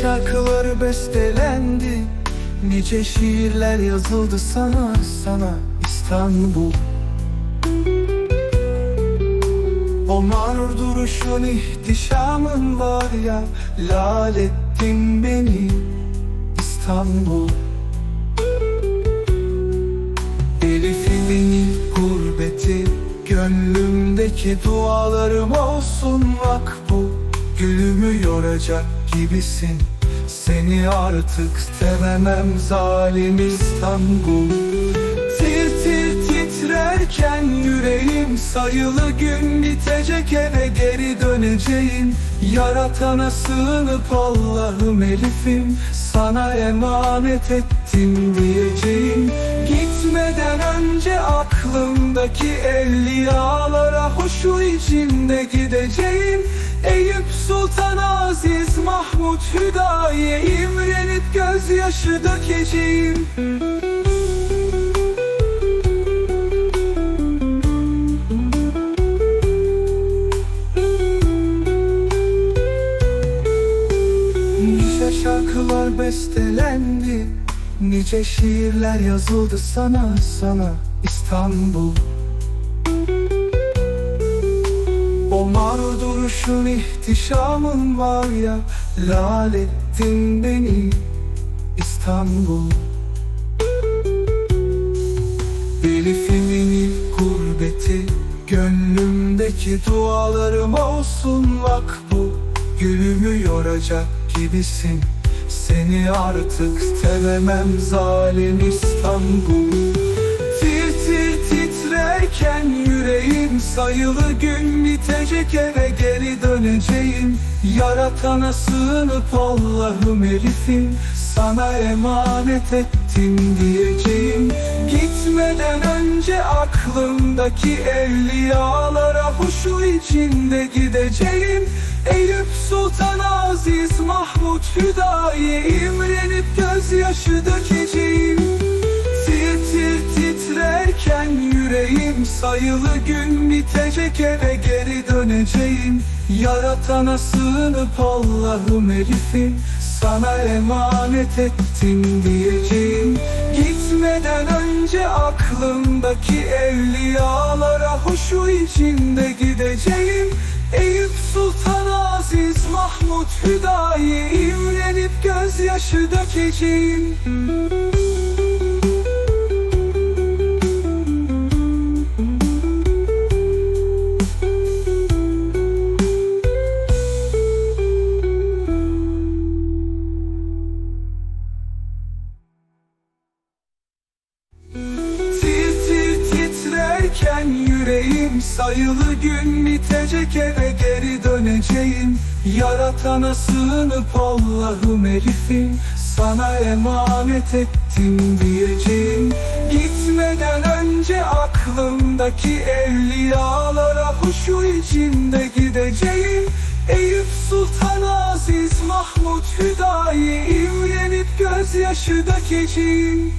şarkılar bestelendi. Nice şiirler yazıldı sana sana İstanbul. O mağrur duruşun ihtişamın var ya Lal ettin beni İstanbul. Elif'imin gurbeti Gönlümdeki dualarım olsun bak bu Gülümü yoracak gibisin. Seni artık sevemem zalim İstanbul. Tir tir titrerken yüreğim Sayılı gün bitecek eve geri döneceğim. Yaratana sığınıp Allah'ım Elif'im Sana emanet ettim diyeceğim. Gitmeden önce aklımdaki evliyalara Hoşu içinde gideceğim Eyüp Sultan Aziz Mahmut Hüdayi'ye imrenip gözyaşı dökeceğim. Nice şarkılar bestelendi Nice şiirler yazıldı sana sana İstanbul Mağrur duruşun ihtişamın var ya Lal ettin beni İstanbul. Elif'imin ilk gurbeti Gönlümdeki dualarım olsun. Bak bu Gülümü yoracak gibisin. Seni artık sevemem zalim İstanbul. Tir tir titrerken Sayılı gün bitecek eve geri döneceğim. Yaratana sığınıp Allah'ım Elif'im Sana emanet ettim diyeceğim. Gitmeden önce aklımdaki evliyalara Huşu içinde gideceğim. Eyüp Sultan Aziz Mahmut Hüdayi'ye imrenip gözyaşı dökeceğim titrerken yüreğim Sayılı gün bitecek eve geri döneceğim. Yaratana sığınıp Allah'ım Elif'im Sana emanet ettim diyeceğim. Gitmeden önce aklımdaki evliyalara Hoşu içinde gideceğim. Eyüp Sultan Aziz Mahmut Hüdayi imrenip gözyaşı dökeceğim titrerken yüreğim Sayılı gün bitecek eve geri döneceğim. Yaratana sığınıp Allah'ım Elif'im Sana emanet ettim diyeceğim. Gitmeden önce aklımdaki evliyalara Huşu içinde gideceğim. Eyüp Sultan Aziz Mahmut Hüdayi imrenip gözyaşı dökeceğim